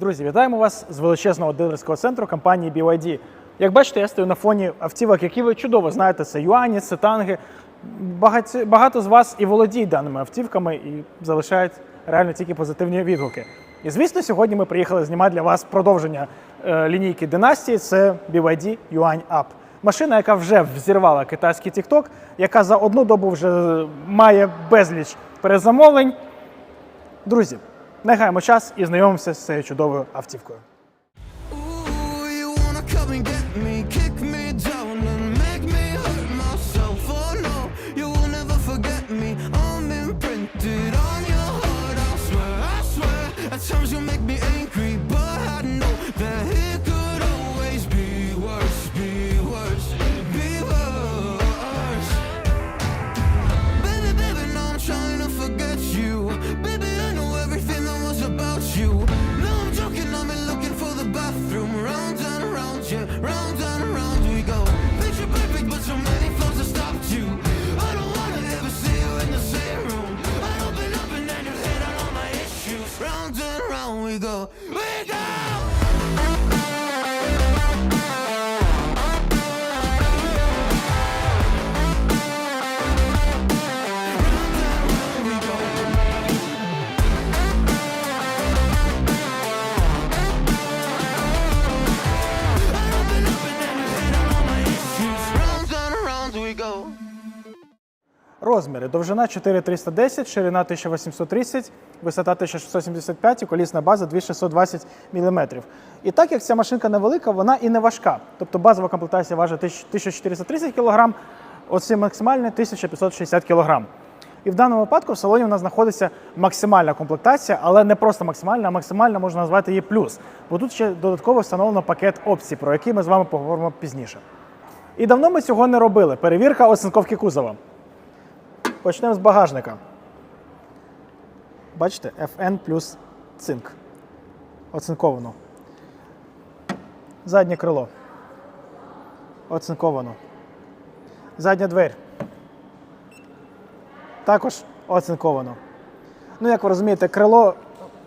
Друзі, вітаємо вас з величезного дилерського центру компанії BYD. Як бачите, я стою на фоні автівок, які ви чудово знаєте, це Юані, це танги. Багато, багато з вас і володіють даними автівками і залишають реально тільки позитивні відгуки. І звісно, сьогодні ми приїхали знімати для вас продовження е, лінійки династії. Це BYD Yuan Up. Машина, яка вже взірвала китайський TikTok, яка за одну добу вже має безліч перезамовлень. Друзі, не час і знайомимося з цією чудовою автівкою. Розміри: довжина 4310, ширина 1830, висота 1675 і колісна база 2620 мм. І так як ця машинка невелика, вона і не важка. Тобто базова комплектація важить 1430 кг, оці максимальні 1560 кг. І в даному випадку в салоні у нас знаходиться максимальна комплектація, але не просто максимальна, а максимальна можна назвати її плюс. Бо тут ще додатково встановлено пакет опцій, про який ми з вами поговоримо пізніше. І давно ми цього не робили. Перевірка оцинковки кузова. Почнемо з багажника. Бачите, FN плюс цинк. Оцинковано. Заднє крило. Оцинковано. Задня дверь. Також оцинковано. Ну, як ви розумієте, крило.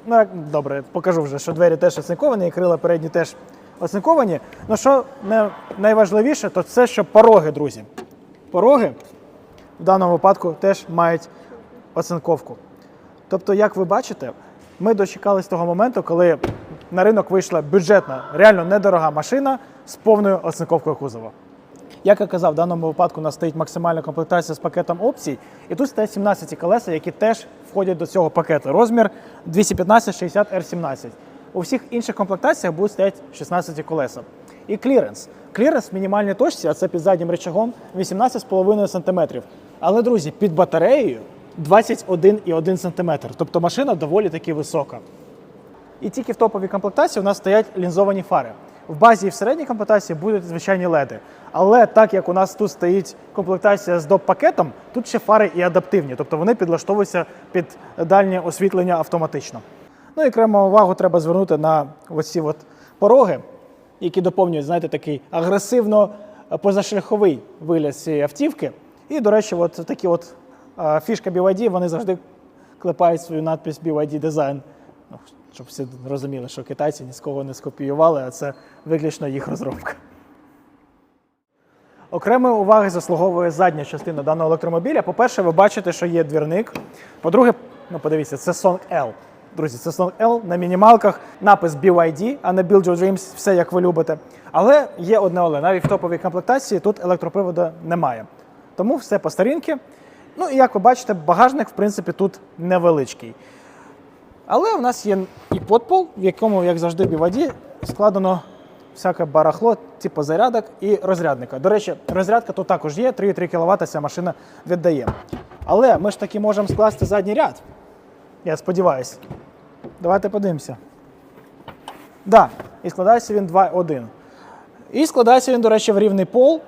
Ну, добре, покажу вже, що двері теж оцинковані, і крила передні теж оцинковані. Ну, що найважливіше, то це, що пороги, друзі. Пороги в даному випадку теж мають оцинковку. Тобто, як ви бачите, ми дочекались того моменту, коли на ринок вийшла бюджетна, реально недорога машина з повною оцинковкою кузова. Як я казав, в даному випадку у нас стоїть максимальна комплектація з пакетом опцій, і тут стоять 17 колеса, які теж входять до цього пакету. Розмір 215-60 R17. У всіх інших комплектаціях будуть стояти 16 колеса. І кліренс. Кліренс в мінімальній точці, а це під заднім рычагом, 18,5 см. Але, друзі, під батареєю 21,1 см. Тобто машина доволі таки висока. І тільки в топовій комплектації у нас стоять лінзовані фари. В базі і в середній комплектації будуть звичайні леди. Але так як у нас тут стоїть комплектація з доп-пакетом, тут ще фари і адаптивні, тобто вони підлаштовуються під дальнє освітлення автоматично. Ну і окрему увагу треба звернути на оці от пороги, які доповнюють, знаєте, такий агресивно позашляховий вигляд цієї автівки. І, до речі, от такі от фішка BYD, вони завжди клепають свою надпись BYD Design. Ну, щоб всі розуміли, що китайці ні з кого не скопіювали, а це виключно їх розробка. Окремої уваги заслуговує задня частина даного електромобіля. По-перше, ви бачите, що є двірник. По-друге, ну подивіться, це Song L. Друзі, це Song L на мінімалках, напис BYD, а не Build Your Dreams, все як ви любите. Але є одне але. Навіть в топовій комплектації тут електроприводу немає. Тому все по старінки. Ну і як ви бачите, багажник, в принципі, тут невеличкий. Але у нас є і подпол, в якому, як завжди, в BYD складено всяке барахло, типу зарядок і розрядника. До речі, розрядка тут також є, 3,3 кВт ця машина віддає. Але ми ж таки можемо скласти задній ряд. Я сподіваюся. Давайте подивимося. Да, і складається він 2,1. І складається він, до речі, в рівний пол.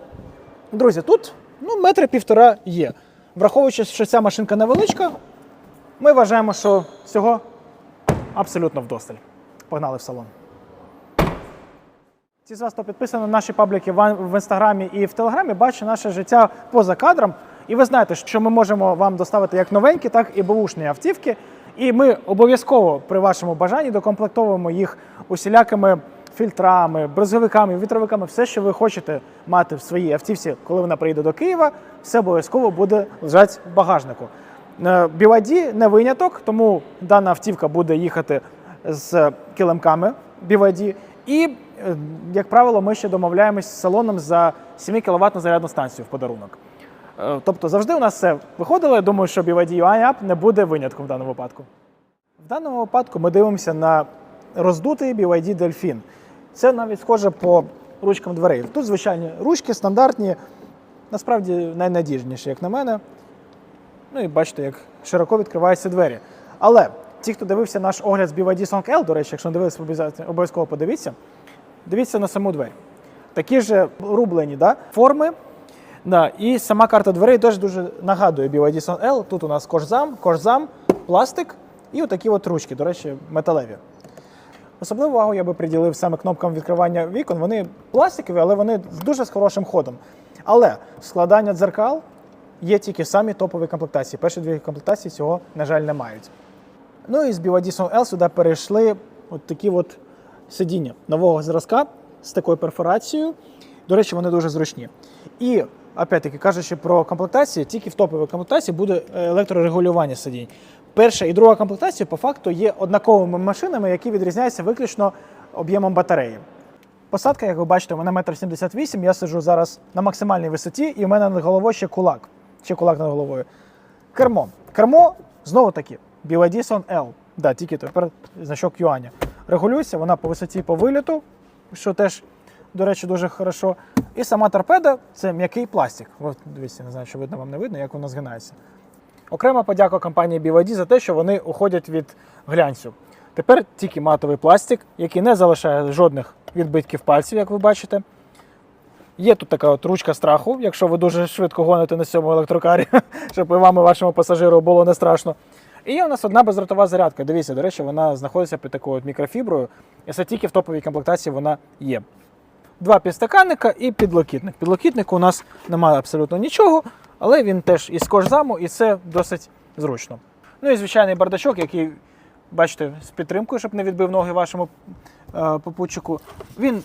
Друзі, тут ну, метри півтора є. Враховуючи, що ця машинка невеличка, ми вважаємо, що цього абсолютно вдосталь. Погнали в салон. Ті з вас, хто підписані на наші пабліки в інстаграмі і в телеграмі, бачать наше життя поза кадром. І ви знаєте, що ми можемо вам доставити як новенькі, так і бушні автівки. І ми обов'язково при вашому бажанні докомплектовуємо їх усілякими фільтрами, бризовиками, вітровиками, все, що ви хочете мати в своїй автівці, коли вона приїде до Києва, все обов'язково буде лежати в багажнику. Е, BYD не виняток, тому дана автівка буде їхати з килимками BYD. І, е, як правило, ми ще домовляємось з салоном за 7 кВт зарядну станцію в подарунок. Е, Тобто завжди у нас все виходило. Я думаю, що BYD UI App не буде винятком в даному випадку. В даному випадку ми дивимося на роздутий BYD Delfin. Це навіть схоже по ручкам дверей. Тут звичайні ручки стандартні, насправді найнадіжніші, як на мене. Ну і бачите, як широко відкриваються двері. Але ті, хто дивився наш огляд з BYD Song L, до речі, якщо не дивилися, обов'язково- подивіться. Дивіться на саму двері. Такі ж рублені да, форми. Да, і сама карта дверей теж дуже нагадує BYD Song L. Тут у нас кожзам, кожзам, пластик і отакі от ручки, до речі, металеві. Особливу увагу я би приділив саме кнопкам відкривання вікон. Вони пластикові, але вони дуже з хорошим ходом. Але складання дзеркал є тільки самі топові комплектації. Перші дві комплектації цього, на жаль, не мають. Ну і з BYD L сюди перейшли от такі от сидіння нового зразка з такою перфорацією. До речі, вони дуже зручні. І опять-таки кажучи про комплектації, тільки в топовій комплектації буде е, електрорегулювання сидінь. Перша і друга комплектація по факту є однаковими машинами, які відрізняються виключно об'ємом батареї. Посадка, як ви бачите, у мене метр 78, я сиджу зараз на максимальній висоті, і в мене над головою ще кулак. Ще кулак над головою. Кермо. Кермо знову таки BYD Son L. Да, тільки тепер значок юаня. Регулюється вона по висоті по виліту, що теж, до речі, дуже хорошо. І сама торпеда це м'який пластик. От, дивіться, не знаю, що видно вам не видно, як вона згинається. Окрема подяка компанії BYD за те, що вони уходять від глянцю. Тепер тільки матовий пластик, який не залишає жодних відбитків пальців, як ви бачите. Є тут така от ручка страху, якщо ви дуже швидко гоните на цьому електрокарі, щоб вам і вашому пасажиру було не страшно. І є у нас одна бездротова зарядка. Дивіться, до речі, вона знаходиться під такою от мікрофіброю, і це тільки в топовій комплектації вона є. Два підстаканника і підлокітник. Підлокітнику у нас немає абсолютно нічого, але він теж із кожзаму, і це досить зручно. Ну і звичайний бардачок, який, бачите, з підтримкою, щоб не відбив ноги вашому е, попутчику. Він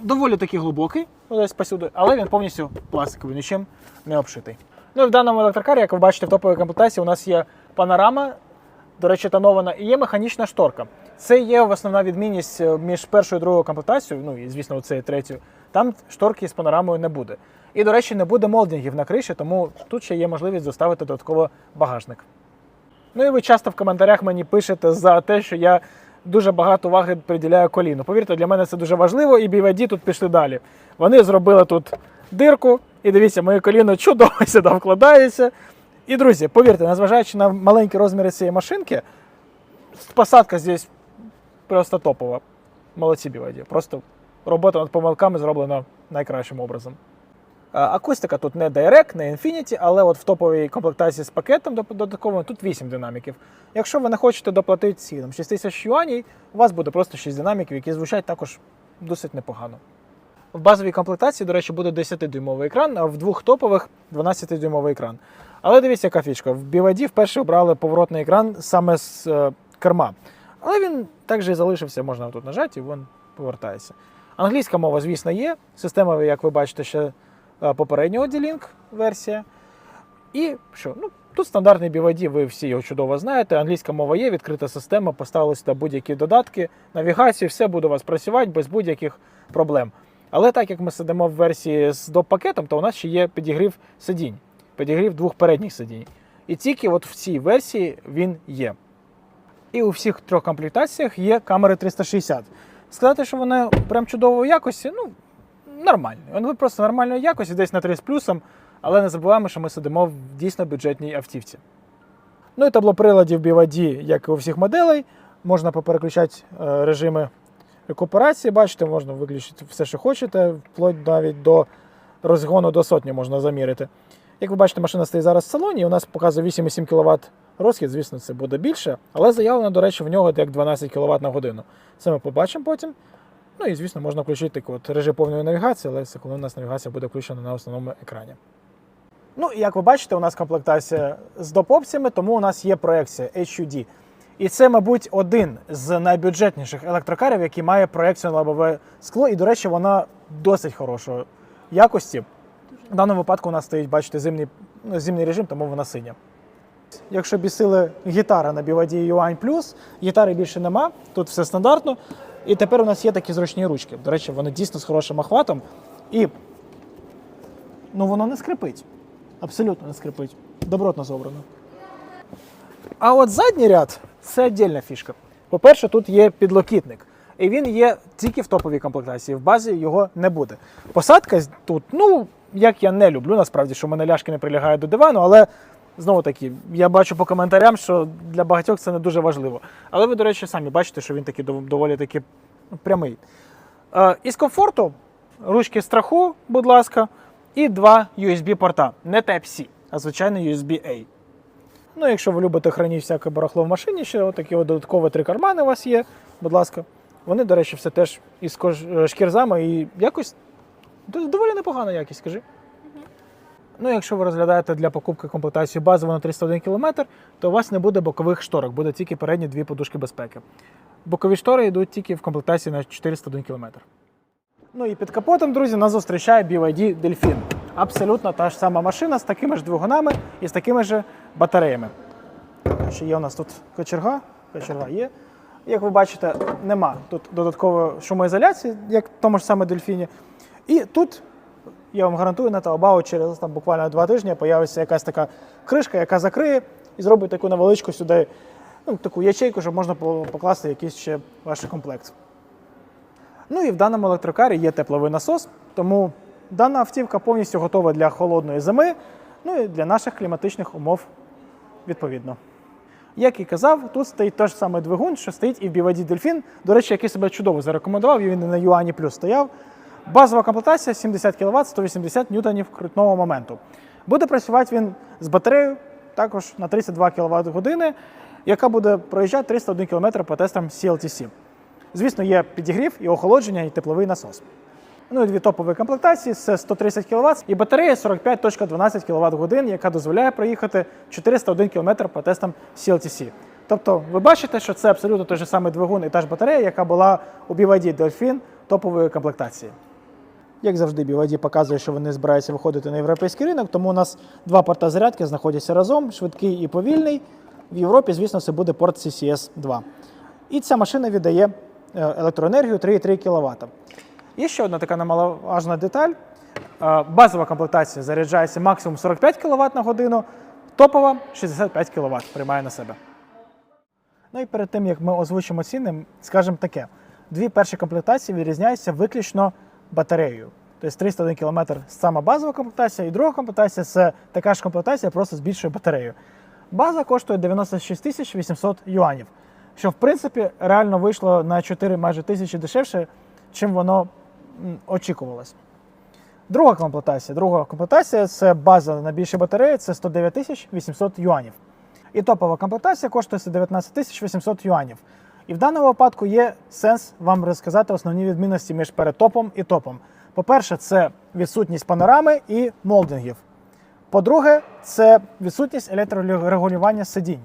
доволі таки глибокий, ось посюди, але він повністю пластиковий, нічим не обшитий. Ну і в даному електрокарі, як ви бачите, в топовій комплектації у нас є панорама, до речі, тонована, і є механічна шторка. Це є основна відмінність е, між першою і другою комплектацією, ну і звісно, оцею третьою. Там шторки з панорамою не буде. І, до речі, не буде молдингів на криші, тому тут ще є можливість доставити додатково багажник. Ну і ви часто в коментарях мені пишете за те, що я дуже багато уваги приділяю коліну. Повірте, для мене це дуже важливо, і BYD тут пішли далі. Вони зробили тут дирку, і дивіться, моє коліно чудово сюди вкладається. І, друзі, повірте, незважаючи на маленькі розміри цієї машинки, посадка здесь просто топова. Молодці BYD. Просто робота над помилками зроблена найкращим образом. Акустика тут не Direct, не Infinity, але от в топовій комплектації з пакетом додатковим тут 8 динаміків. Якщо ви не хочете доплатити ці там, 6 тисяч юаней, у вас буде просто 6 динаміків, які звучать також досить непогано. В базовій комплектації, до речі, буде 10-дюймовий екран, а в двох топових 12-дюймовий екран. Але дивіться, яка фішка. В BYD вперше обрали поворотний екран саме з е, керма. Але він також і залишився, можна тут нажати, і він повертається. Англійська мова, звісно, є. Система, як ви бачите, ще попереднього D-Link версія. І що? Ну, тут стандартний BYD, ви всі його чудово знаєте. Англійська мова є, відкрита система, поставили сюди будь-які додатки, навігацію, все буде у вас працювати без будь-яких проблем. Але так як ми сидимо в версії з доп-пакетом, то у нас ще є підігрів сидінь, підігрів двох передніх сидінь. І тільки от в цій версії він є. І у всіх трьох комплектаціях є камери 360. Сказати, що вони прям чудової якості, ну, нормальні. Вони просто нормальної якості, десь на 3 з плюсом, але не забуваємо, що ми сидимо в дійсно бюджетній автівці. Ну і табло приладів BYD, як і у всіх моделей, можна попереключати е, режими рекуперації. Бачите, можна виключити все, що хочете, вплоть навіть до розгону до сотні можна замірити. Як ви бачите, машина стоїть зараз в салоні, і у нас показує 8,7 кВт розхід, звісно, це буде більше, але заявлено, до речі, в нього як 12 кВт на годину. Це ми побачимо потім. Ну і, звісно, можна включити такий от режим повної навігації, але це коли у нас навігація буде включена на основному екрані. Ну, і як ви бачите, у нас комплектація з доп-опціями, тому у нас є проекція HUD. І це, мабуть, один з найбюджетніших електрокарів, який має проекцію на лобове скло. І, до речі, вона досить хорошої якості. В даному випадку у нас стоїть, бачите, зимний, зимний режим, тому вона синя. Якщо бісили гітара на BYD UI Plus, гітари більше нема, тут все стандартно. І тепер у нас є такі зручні ручки. До речі, вони дійсно з хорошим охватом. І ну, воно не скрипить. Абсолютно не скрипить. Добротно зобрано. А от задній ряд це віддільна фішка. По-перше, тут є підлокітник. І він є тільки в топовій комплектації. В базі його не буде. Посадка тут, ну, як я не люблю, насправді, що мене ляшки не прилягають до дивану, але знову таки, я бачу по коментарям, що для багатьох це не дуже важливо. Але ви, до речі, самі бачите, що він такий доволі таки прямий. Е, із комфорту ручки страху, будь ласка, і два USB-порта. Не Type-C, а звичайний USB-A. Ну, якщо ви любите хранити всяке барахло в машині, ще отакі от додаткові три кармани у вас є, будь ласка. Вони, до речі, все теж із е, шкірзами і якось доволі непогана якість, скажи. Ну, якщо ви розглядаєте для покупки комплектацію базову на 301 км, то у вас не буде бокових шторок, буде тільки передні дві подушки безпеки. Бокові штори йдуть тільки в комплектації на 401 км. Ну і під капотом, друзі, нас зустрічає BYD Delfin. Абсолютно та ж сама машина з такими ж двигунами і з такими ж батареями. Ще є у нас тут кочерга. Кочерга є. Як ви бачите, нема тут додаткової шумоізоляції, як в тому ж саме дельфіні. І тут, я вам гарантую, на Таобао через там, буквально два тижні появиться якась така кришка, яка закриє і зробить таку невеличку сюди, ну, таку ячейку, щоб можна по- покласти якийсь ще ваш комплект. Ну і в даному електрокарі є тепловий насос, тому дана автівка повністю готова для холодної зими, ну і для наших кліматичних умов відповідно. Як і казав, тут стоїть той ж самий двигун, що стоїть і в BYD Delfin, до речі, який себе чудово зарекомендував, він і на Юані Плюс стояв. Базова комплектація 70 кВт, 180 ньютонів крутного моменту. Буде працювати він з батареєю, також на 32 кВт години, яка буде проїжджати 301 км по тестам CLTC. Звісно, є підігрів і охолодження, і тепловий насос. Ну і дві топові комплектації це 130 кВт і батарея 45.12 кВт годин, яка дозволяє проїхати 401 км по тестам CLTC. Тобто ви бачите, що це абсолютно той же самий двигун і та ж батарея, яка була у BYD Dolphin топової комплектації. Як завжди, BYD показує, що вони збираються виходити на європейський ринок, тому у нас два порта зарядки знаходяться разом, швидкий і повільний. В Європі, звісно, це буде порт CCS 2. І ця машина віддає е, електроенергію 3,3 кВт. Є ще одна така немаловажна деталь. Е, Базова комплектація заряджається максимум 45 кВт на годину, топова 65 кВт приймає на себе. Ну і перед тим, як ми озвучимо ціни, скажемо таке: дві перші комплектації відрізняються виключно батареєю. Тобто 301 км сама базова комплектація, і друга комплектація це така ж комплектація, просто з більшою батареєю. База коштує 96 тисяч 800 юанів, що в принципі реально вийшло на 4 майже тисячі дешевше, чим воно очікувалось. Друга комплектація. Друга комплектація це база на більшій батареї, це 109 тисяч 800 юанів. І топова комплектація коштує 19 тисяч 800 юанів. І в даному випадку є сенс вам розказати основні відмінності між перетопом і топом. По-перше, це відсутність панорами і молдингів. По-друге, це відсутність електрорегулювання сидінь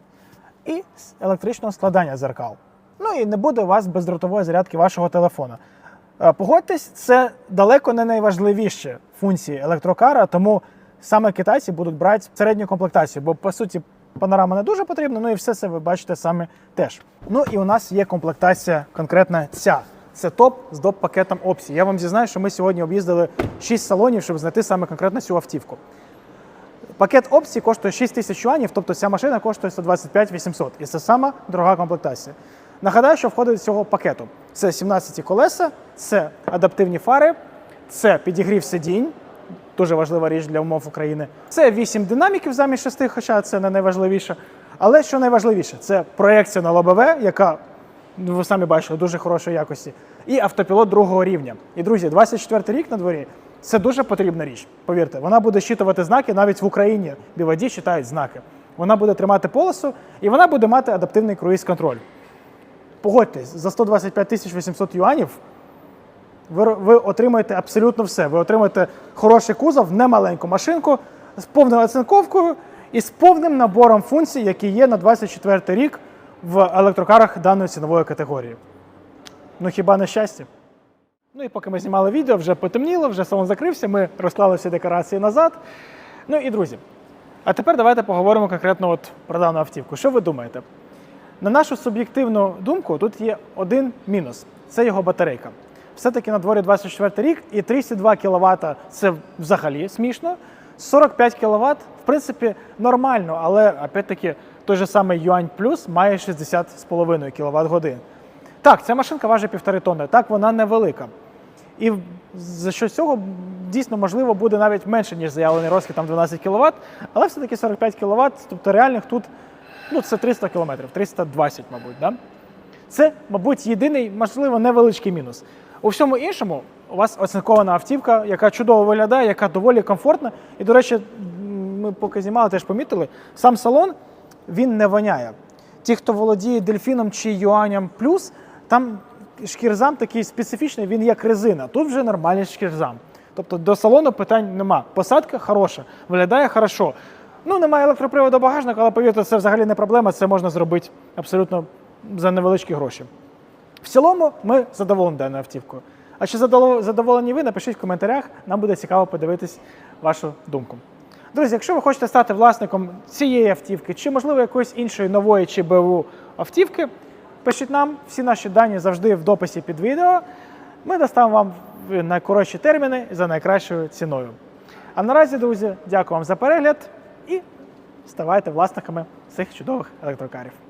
і електричного складання зеркал. Ну і не буде у вас бездротової зарядки вашого телефона. Е, Погодьтесь, це далеко не найважливіші функції електрокара, тому саме китайці будуть брати середню комплектацію, бо по суті панорама не дуже потрібна, ну і все це ви бачите саме теж. Ну і у нас є комплектація конкретна ця. Це топ з доп пакетом опцій. Я вам зізнаю, що ми сьогодні об'їздили 6 салонів, щоб знайти саме конкретно цю автівку. Пакет опцій коштує 6 тисяч юанів, тобто ця машина коштує 125 800. І це сама дорога комплектація. Нагадаю, що входить з цього пакету: це 17 колеса, це адаптивні фари, це підігрів сидінь, дуже важлива річ для умов України. Це 8 динаміків замість 6, хоча це не найважливіше. Але що найважливіше, це проекція на лобове, яка ви самі бачили, дуже хорошої якості, і автопілот другого рівня. І друзі, 24 рік на дворі це дуже потрібна річ. Повірте, вона буде щитувати знаки навіть в Україні. BYD читають знаки. Вона буде тримати полосу і вона буде мати адаптивний круїз-контроль. Погодьтесь, за 125 тисяч 800 юанів ви, ви отримаєте абсолютно все. Ви отримаєте хороший кузов, немаленьку машинку, з повною оцинковкою і з повним набором функцій, які є на 24 рік в електрокарах даної цінової категорії. Ну хіба не щастя? Ну і поки ми знімали відео, вже потемніло, вже салон закрився, ми розклали всі декорації назад. Ну і друзі, а тепер давайте поговоримо конкретно от про дану автівку. Що ви думаєте? На нашу суб'єктивну думку, тут є один мінус це його батарейка. Все-таки на дворі 24 рік і 32 кВт це взагалі смішно. 45 кВт, в принципі, нормально, але опять-таки той же самий Юань Плюс має 60,5 кВт годин. Так, ця машинка важить півтори тонни, так вона невелика. І за що цього дійсно можливо буде навіть менше, ніж заявлений розхід там 12 кВт, але все-таки 45 кВт, тобто реальних тут ну, це 300 км, 320, мабуть. Да? Це, мабуть, єдиний, можливо, невеличкий мінус. У всьому іншому у вас оцинкована автівка, яка чудово виглядає, яка доволі комфортна. І, до речі, ми поки знімали, теж помітили, сам салон він не воняє. Ті, хто володіє дельфіном чи юаням плюс, там шкірзам такий специфічний, він як резина. Тут вже нормальний шкірзам. Тобто до салону питань нема. Посадка хороша, виглядає хорошо. Ну, немає електроприводу багажника, але повірте, це взагалі не проблема, це можна зробити абсолютно за невеличкі гроші. В цілому ми задоволені даною автівкою. А чи задоволені ви, напишіть в коментарях, нам буде цікаво подивитись вашу думку. Друзі, якщо ви хочете стати власником цієї автівки, чи, можливо, якоїсь іншої нової чи БУ автівки, пишіть нам, всі наші дані завжди в дописі під відео. Ми доставимо вам найкоротші терміни за найкращою ціною. А наразі, друзі, дякую вам за перегляд і ставайте власниками цих чудових електрокарів.